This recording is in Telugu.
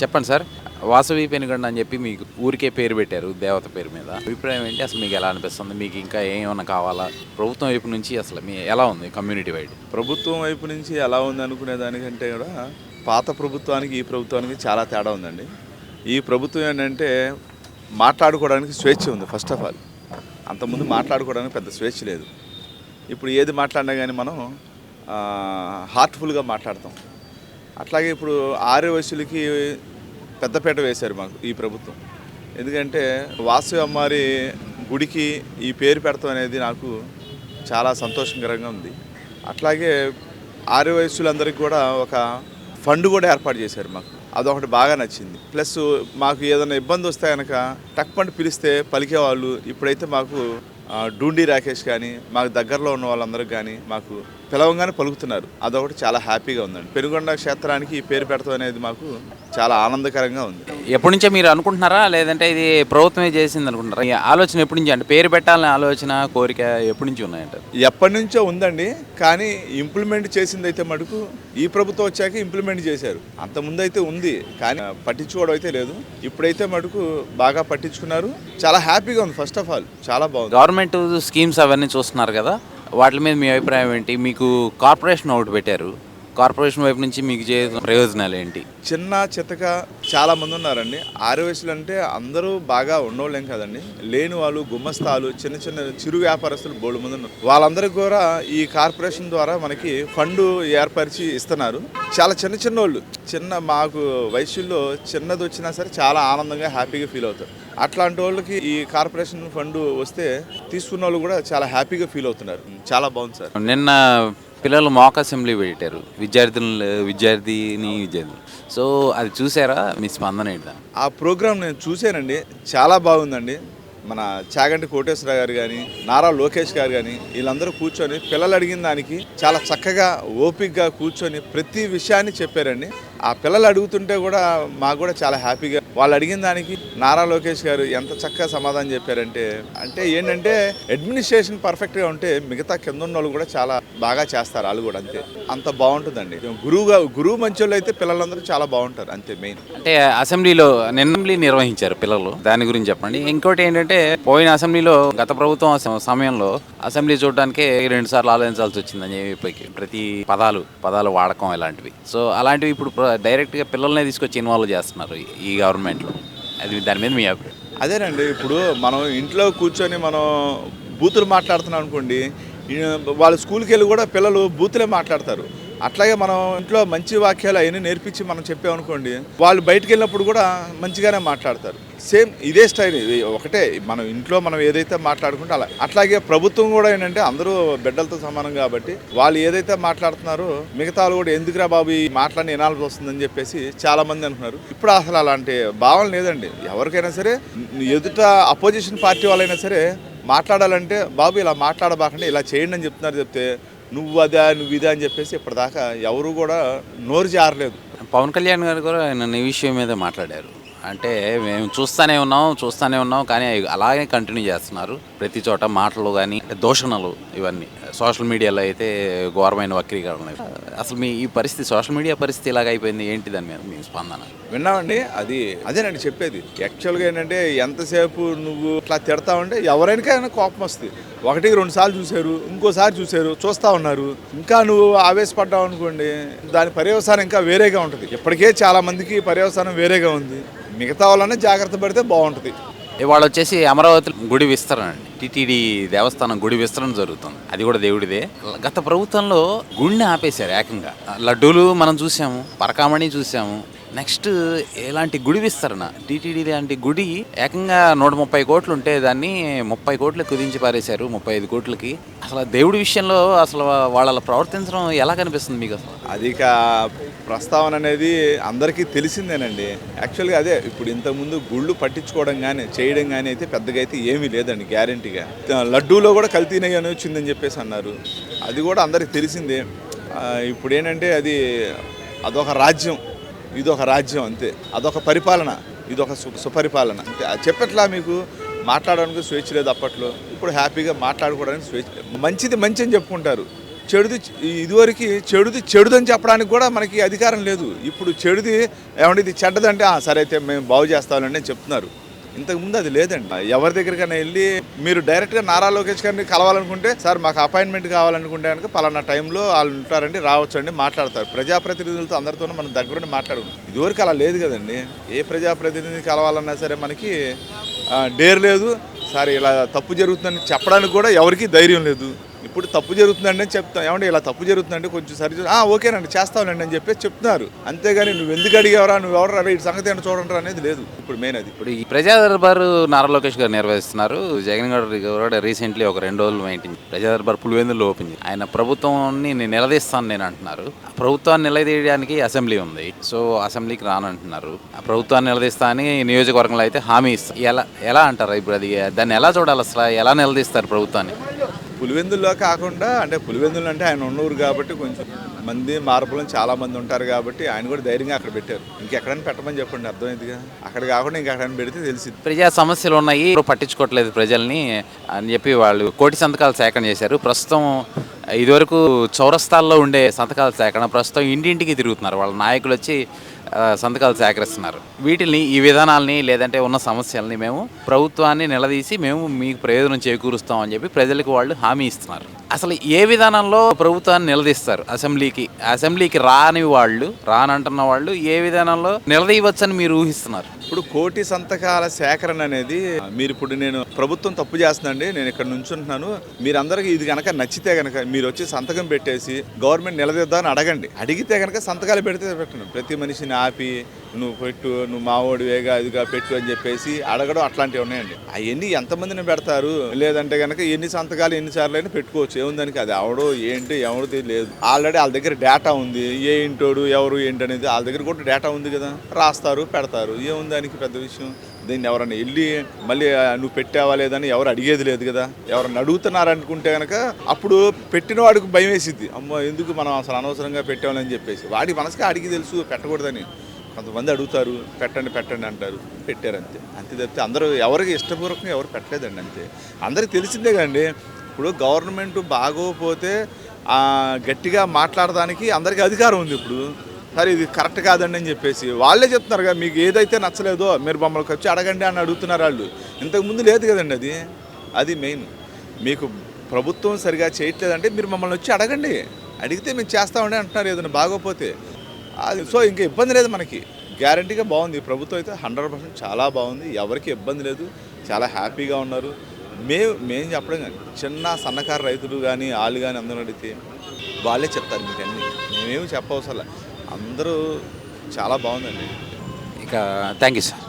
చెప్పండి సార్. వాసవి పెనుగొండ అని చెప్పి మీకు ఊరికే పేరు పెట్టారు దేవత పేరు మీద. అభిప్రాయం ఏంటి? అసలు మీకు ఎలా అనిపిస్తుంది? మీకు ఇంకా ఏమైనా కావాలా? ప్రభుత్వం వైపు నుంచి అసలు మీ ఎలా ఉంది కమ్యూనిటీ వైడ్ ప్రభుత్వం వైపు నుంచి ఎలా ఉంది అనుకునే దానికంటే కూడా పాత ప్రభుత్వానికి ఈ ప్రభుత్వానికి చాలా తేడా ఉందండి. ఈ ప్రభుత్వం ఏంటంటే మాట్లాడుకోవడానికి స్వేచ్ఛ ఉంది ఫస్ట్ ఆఫ్ ఆల్ అంతకుముందు మాట్లాడుకోవడానికి పెద్ద స్వేచ్ఛ లేదు. ఇప్పుడు ఏది మాట్లాడినా కానీ మనం హార్ట్ఫుల్గా మాట్లాడతాం. అట్లాగే ఇప్పుడు ఆర్య వయసులకి వేశారు మాకు ఈ ప్రభుత్వం. ఎందుకంటే వాసవి అమ్మారి గుడికి ఈ పేరు పెడతాం అనేది నాకు చాలా సంతోషకరంగా ఉంది. అట్లాగే ఆర్య కూడా ఒక ఫండ్ కూడా ఏర్పాటు చేశారు మాకు. అదొకటి బాగా నచ్చింది. ప్లస్ మాకు ఏదైనా ఇబ్బంది వస్తే కనుక టక్ పండి పిలిస్తే పలికేవాళ్ళు ఇప్పుడైతే మాకు డూండి రాకేష్ కానీ మాకు దగ్గరలో ఉన్న వాళ్ళందరికీ కానీ మాకు పిలవంగానే పలుకుతున్నారు. అదొకటి చాలా హ్యాపీగా ఉందండి. పెనుగొండ క్షేత్రానికి ఈ పేరు పెడతాం అనేది మాకు చాలా ఆనందకరంగా ఉంది. ఎప్పటి నుంచే మీరు అనుకుంటున్నారా? లేదంటే ఇది ప్రభుత్వమే చేసింది అనుకుంటున్నారా? ఈ ఆలోచన ఎప్పటి నుంచి అంటే పేరు పెట్టాలనే ఆలోచన కోరిక ఎప్పటి నుంచి ఉన్నాయంటారు? ఎప్పటి నుంచో ఉందండి. కానీ ఇంప్లిమెంట్ చేసింది అయితే మటుకు ఈ ప్రభుత్వం వచ్చాక ఇంప్లిమెంట్ చేశారు. అంత ముందు అయితే ఉంది. కానీ పట్టించుకోవడం అయితే లేదు. ఇప్పుడైతే మటుకు బాగా పట్టించుకున్నారు. చాలా హ్యాపీగా ఉంది ఫస్ట్ ఆఫ్ ఆల్. చాలా బాగుంది. గవర్నమెంట్ స్కీమ్స్ అవన్నీ చూస్తున్నారు కదా. వాటి మీద మీ అభిప్రాయం ఏంటి? మీకు కార్పొరేషన్ ఒకటి పెట్టారు. కార్పొరేషన్ వైపు నుంచి మీకు చేసిన ప్రయోజనాలు ఏంటి? చిన్న చితక చాలా మంది ఉన్నారండి. ఆర్యవయసులు అంటే అందరూ బాగా ఉన్నోళ్ళేం కదండి. లేని వాళ్ళు గుమ్మస్తాలు చిన్న చిన్న చిరు వ్యాపారస్తులు బోళ్ళు మంది ఉన్నారు. వాళ్ళందరికీ కూడా ఈ కార్పొరేషన్ ద్వారా మనకి ఫండ్ ఏర్పరిచి ఇస్తున్నారు. చాలా చిన్న చిన్న వాళ్ళు చిన్న మాకు వయసుల్లో చిన్నది వచ్చినా సరే చాలా ఆనందంగా హ్యాపీగా ఫీల్ అవుతారు. అట్లాంటి వాళ్ళకి ఈ కార్పొరేషన్ ఫండ్ వస్తే తీసుకున్న వాళ్ళు కూడా చాలా హ్యాపీగా ఫీల్ అవుతున్నారు. చాలా బాగుంది సార్. నిన్న పిల్లలు మాక్ అసెంబ్లీ పెట్టారు. విద్యార్థులు విద్యార్థిని విద్యార్థులు సో అది చూసారా? మీ స్పందన ఏంటా? ఆ ప్రోగ్రామ్ నేను చూశానండి. చాలా బాగుందండి. మన చాగంటి కోటేశ్వర గారు కానీ నారా లోకేష్ గారు కానీ వీళ్ళందరూ కూర్చొని పిల్లలు అడిగిన దానికి చాలా చక్కగా ఓపిక్గా కూర్చొని ప్రతి విషయాన్ని చెప్పారండి. ఆ పిల్లలు అడుగుతుంటే కూడా మాకు కూడా చాలా హ్యాపీగా వాళ్ళు అడిగిన దానికి నారా లోకేష్ గారు ఎంత చక్కగా సమాధానం చెప్పారంటే అంటే ఏంటంటే అడ్మినిస్ట్రేషన్ పర్ఫెక్ట్గా ఉంటే మిగతా కింద ఉన్న వాళ్ళు కూడా చాలా బాగా చేస్తారు వాళ్ళు కూడా అంతే. అంత బాగుంటుందండి. గురువుగా గురువు మంచోళ్ళు అయితే పిల్లలందరూ చాలా బాగుంటారు అంతే మెయిన్ అంటే అసెంబ్లీలో నిన్న అసెంబ్లీ నిర్వహించారు పిల్లలు. దాని గురించి చెప్పండి. ఇంకోటి ఏంటంటే పోయిన అసెంబ్లీలో గత ప్రభుత్వం సమయంలో అసెంబ్లీ చూడడానికే రెండు సార్లు ఆలోచించాల్సి వచ్చిందని చెప్పి ప్రతి పదాలు పదాలు వాడకం ఇలాంటివి. సో అలాంటివి ఇప్పుడు ప్ర- డైరెక్ట్గా పిల్లల్నే తీసుకొచ్చి ఇన్వాల్వ్ చేస్తున్నారు ఈ- గవర్నమెంట్లో. అది దాని మీద మీ అభిప్రాయం? అదేనండి ఇప్పుడు మనం ఇంట్లో కూర్చొని మనం బూతులు మాట్లాడుతున్నాం అనుకోండి వాళ్ళ స్కూల్కి వెళ్ళి కూడా పిల్లలు బూతులే మాట్లాడతారు. అట్లాగే మనం ఇంట్లో మంచి వాక్యాలు అవన్నీ నేర్పించి మనం చెప్పామనుకోండి వాళ్ళు బయటికి వెళ్ళినప్పుడు కూడా మంచిగానే మాట్లాడతారు. సేమ్ ఇదే స్టైల్ ఇది. ఒకటే మనం ఇంట్లో మనం ఏదైతే మాట్లాడుకుంటే అలా. అట్లాగే ప్రభుత్వం కూడా ఏంటంటే అందరూ బిడ్డలతో సమానం కాబట్టి వాళ్ళు ఏదైతే మాట్లాడుతున్నారో మిగతా వాళ్ళు కూడా ఎందుకురా బాబు ఈ మాట్లాడిన వినాల్సి వస్తుందని చెప్పేసి చాలా మంది అంటున్నారు. ఇప్పుడు అసలు అలాంటి భావన లేదండి. ఎవరికైనా సరే ఎదుట అపోజిషన్ పార్టీ వాళ్ళైనా సరే మాట్లాడాలంటే బాబు ఇలా మాట్లాడబాకండి ఇలా చేయండి అని చెప్తున్నారు చెప్తే నువ్వు అదా నువ్వు ఇదా అని చెప్పేసి ఇప్పటిదాకా ఎవరు కూడా నోరు జారలేదు. పవన్ కళ్యాణ్ గారు కూడా నిన్న ఈ విషయం మీద మాట్లాడారు. అంటే మేము చూస్తూనే ఉన్నాం చూస్తూనే ఉన్నాం కానీ అలాగే కంటిన్యూ చేస్తున్నారు. ప్రతి చోట మాటలు కానీ దూషణలు ఇవన్నీ. సోషల్ మీడియాలో అయితే ఘోరమైన వక్రీకరణ అసలు మీ ఈ పరిస్థితి సోషల్ మీడియా పరిస్థితి ఇలాగ అయిపోయింది. ఏంటి దాని మీద మీ స్పందన? విన్నామండి. అది అదేనండి చెప్పేది. యాక్చువల్గా ఏంటంటే ఎంతసేపు నువ్వు ఇట్లా తిడతా ఉంటే ఎవరైనా కోపం వస్తుంది. ఒకటికి రెండు సార్లు చూశారు ఇంకోసారి చూశారు చూస్తూ ఉన్నారు. ఇంకా నువ్వు ఆవేశపడ్డావు అనుకోండి దాని పర్యవసానం ఇంకా వేరేగా ఉంటుంది. ఇప్పటికే చాలా మందికి పర్యవసానం వేరేగా ఉంది. మిగతా వాళ్ళనే జాగ్రత్త పడితే బాగుంటుంది. ఇవాళ వచ్చేసి అమరావతి గుడి విస్తరణ అండి. టీటీడీ దేవస్థానం గుడి విస్తరణ జరుగుతుంది. అది కూడా దేవుడిదే. గత ప్రభుత్వంలో గుడిని ఆపేశారు ఏకంగా. లడ్డూలు మనం చూసాము పరకామణి చూసాము. నెక్స్ట్ ఇలాంటి గుడి విస్తరణ టీటీడీ లాంటి గుడి ఏకంగా నూట ముప్పై కోట్లు ఉంటే దాన్ని ముప్పై కోట్లు కుదించి పారేశారు ముప్పై ఐదు కోట్లకి. అసలు దేవుడి విషయంలో అసలు వాళ్ళ ప్రవర్తించడం ఎలా కనిపిస్తుంది మీకు అసలు? అది ప్రస్తావన అనేది అందరికీ తెలిసిందేనండి. యాక్చువల్గా అదే ఇప్పుడు ఇంతకుముందు గుళ్ళు పట్టించుకోవడం కానీ చేయడం కానీ అయితే పెద్దగా అయితే ఏమీ లేదండి గ్యారంటీగా. లడ్డూలో కూడా కల్తీనే అని వచ్చిందని చెప్పేసి అన్నారు. అది కూడా అందరికి తెలిసిందే. ఇప్పుడు ఏంటంటే అది అదొక రాజ్యం ఇదొక రాజ్యం అంతే. అదొక పరిపాలన ఇదొక సు సుపరిపాలన అంతే. అది చెప్పట్లా మీకు? మాట్లాడడానికి స్వేచ్ఛ లేదు అప్పట్లో. ఇప్పుడు హ్యాపీగా మాట్లాడుకోవడానికి స్వేచ్ఛ మంచిది మంచి అని చెప్పుకుంటారు. చెడుది ఇదివరకు చెడుది చెడుదని చెప్పడానికి కూడా మనకి అధికారం లేదు. ఇప్పుడు చెడుది ఏమంటే ఇది చెడ్డదంటే "ఆ, సరే అయితే మేము బాగు చేస్తామని చెప్తున్నారు. ఇంతకుముందు అది లేదండి. ఎవరి దగ్గరికైనా వెళ్ళి మీరు డైరెక్ట్గా నారా లోకేష్ గారిని కలవాలనుకుంటే సార్ మాకు అపాయింట్మెంట్ కావాలనుకుంటే కనుక పలానా టైంలో వాళ్ళు ఉంటారండి రావచ్చండి మాట్లాడతారు. ప్రజాప్రతినిధులతో అందరితోనూ మనం దగ్గరుండి మాట్లాడుకుంటాం. ఇదివరకు అలా లేదు కదండి. ఏ ప్రజాప్రతినిధి కలవాలన్నా సరే మనకి డేర్ లేదు. సార్ ఇలా తప్పు జరుగుతుందని చెప్పడానికి కూడా ఎవరికీ ధైర్యం లేదు. ఇప్పుడు తప్పు జరుగుతుందండి అని చెప్తాం. ఏమంటే ఇలా తప్పు జరుగుతుందంటే కొంచెం సరి చూ- ఆ ఓకేనండి చేస్తామండి అని చెప్పేసి చెప్తున్నారు. అంతేగాని నువ్వు ఎందుకు అడిగావరా? నువ్వు ఎవరు ఇటు సంగతి ఏంటో చూడండి అనేది లేదు. ఇప్పుడు మెయిన్ అది. ఇప్పుడు ఈ ప్రజా దర్బారు నారా లోకేష్ గారు నిర్వహిస్తున్నారు. జగన్ గారు కూడా రీసెంట్లీ ఒక రెండు రోజులు మెయింటైన్ ప్రజా దర్బార్ పులివెందులు ఓపెన్ చేసి ఆయన ప్రభుత్వాన్ని నేను నిలదీస్తాను నేను అంటున్నారు. ప్రభుత్వాన్ని నిలదీయడానికి అసెంబ్లీ ఉంది. సో అసెంబ్లీకి రానంటున్నారు. ఆ ప్రభుత్వాన్ని నిలదీస్తా అని నియోజకవర్గంలో అయితే హామీ ఇస్తారు ఎలా ఎలా అంటారు? ఇప్పుడు అది దాన్ని ఎలా చూడాలి అసలు? ఎలా నిలదీస్తారు ప్రభుత్వాన్ని? పులివెందుల్లో కాకుండా అంటే పులివెందులు అంటే ఆయన ఉన్నూరు కాబట్టి కొంచెం మంది మార్పులను చాలా మంది ఉంటారు కాబట్టి ఆయన కూడా ధైర్యంగా అక్కడ పెట్టారు. ఇంకెక్కడైనా పెట్టమని చెప్పండి అర్థమైందిగా? అక్కడ కాకుండా ఇంకెక్కడైనా పెడితే తెలిసింది ప్రజా సమస్యలు ఉన్నాయి పట్టించుకోవట్లేదు ప్రజల్ని అని చెప్పి వాళ్ళు కోటి సంతకాలు సేకరణ చేశారు. ప్రస్తుతం ఇదివరకు చౌరస్తాల్లో ఉండే సంతకాల సేకరణ ప్రస్తుతం ఇంటింటికి తిరుగుతున్నారు. వాళ్ళ నాయకులు వచ్చి సంతకాలు సేకరిస్తున్నారు. వీటిని ఈ విధానాల్ని లేదంటే ఉన్న సమస్యల్ని మేము ప్రభుత్వాన్ని నిలదీసి మేము మీకు ప్రయోజనం చేకూరుస్తామని చెప్పి ప్రజలకు వాళ్ళు హామీ ఇస్తున్నారు. అసలు ఏ విధానంలో ప్రభుత్వాన్ని నిలదీస్తారు? అసెంబ్లీకి అసెంబ్లీకి రాని వాళ్ళు రానంటున్న వాళ్ళు ఏ విధానంలో నిలదీయవచ్చని మీరు ఊహిస్తున్నారు? ఇప్పుడు కోటి సంతకాల సేకరణ అనేది మీరు ఇప్పుడు నేను ప్రభుత్వం తప్పు చేస్తుందండి నేను ఇక్కడ నుంచుంటున్నాను. మీరందరికీ ఇది కనుక నచ్చితే కనుక మీరు వచ్చి సంతకం పెట్టేసి గవర్నమెంట్ నిలదీద్దామని అడగండి. అడిగితే కనుక సంతకాలు పెడితే పెట్టండి. ప్రతి మనిషిని ఆపి నువ్వు పెట్టు నువ్వు మావోడు వేగా ఇదిగా పెట్టు అని చెప్పేసి అడగడం అట్లాంటివి ఉన్నాయండి. అవన్నీ ఎంతమందిని పెడతారు? లేదంటే కనుక ఎన్ని సంతకాలు ఎన్నిసార్లు అయినా పెట్టుకోవచ్చు. ఏముందానికి అది అవడో ఏంటి ఎవరిది లేదు ఆల్రెడీ వాళ్ళ దగ్గర డేటా ఉంది. ఏ ఇంటోడు ఎవరు ఏంటి అనేది వాళ్ళ దగ్గర కూడా డేటా ఉంది కదా. రాస్తారు పెడతారు. ఏముంది దానికి పెద్ద విషయం. దీన్ని ఎవరైనా వెళ్ళి మళ్ళీ నువ్వు పెట్టావా లేదని ఎవరు అడిగేది లేదు కదా. ఎవరైనా అడుగుతున్నారు అనుకుంటే కనుక అప్పుడు పెట్టిన వాడికి భయం వేసిద్ది. అమ్మో ఎందుకు మనం అసలు అనవసరంగా పెట్టామని చెప్పేసి. వాడి మనసుకి అడిగి తెలుసు పెట్టకూడదని. కొంతమంది అడుగుతారు పెట్టండి పెట్టండి అంటారు. పెట్టారు అంతే. అంతే తప్పితే అందరూ ఎవరికి ఇష్టపూర్వకంగా ఎవరు పెట్టలేదండి అంతే. అందరికి తెలిసిందే కండి ఇప్పుడు గవర్నమెంట్ బాగోపోతే గట్టిగా మాట్లాడడానికి అందరికీ అధికారం ఉంది ఇప్పుడు. సరే ఇది కరెక్ట్ కాదండి అని చెప్పేసి. వాళ్ళే చెప్తున్నారు కదా మీకు ఏదైతే నచ్చలేదో మీరు మమ్మల్ని వచ్చి అడగండి అని అడుగుతున్నారు వాళ్ళు. ఇంతకుముందు లేదు కదండి అది. అది మెయిన్. మీకు ప్రభుత్వం సరిగా చేయట్లేదంటే మీరు మమ్మల్ని వచ్చి అడగండి. అడిగితే మేము చేస్తామండి అంటున్నారు ఏదైనా బాగోపోతే. అది సో ఇంకా ఇబ్బంది లేదు మనకి. గ్యారంటీగా బాగుంది. ప్రభుత్వం అయితే హండ్రెడ్ పర్సెంట్ చాలా బాగుంది. ఎవరికి ఇబ్బంది లేదు. చాలా హ్యాపీగా ఉన్నారు. మేము మేము చెప్పడం కానీ చిన్న సన్నకారు రైతులు కానీ వాళ్ళు కానీ అందరూ అడిగితే వాళ్ళే చెప్తారు మీకు అన్నీ మేమేమి చెప్పవసరం అందరూ చాలా బాగుందండి. ఇక థ్యాంక్ యూ సార్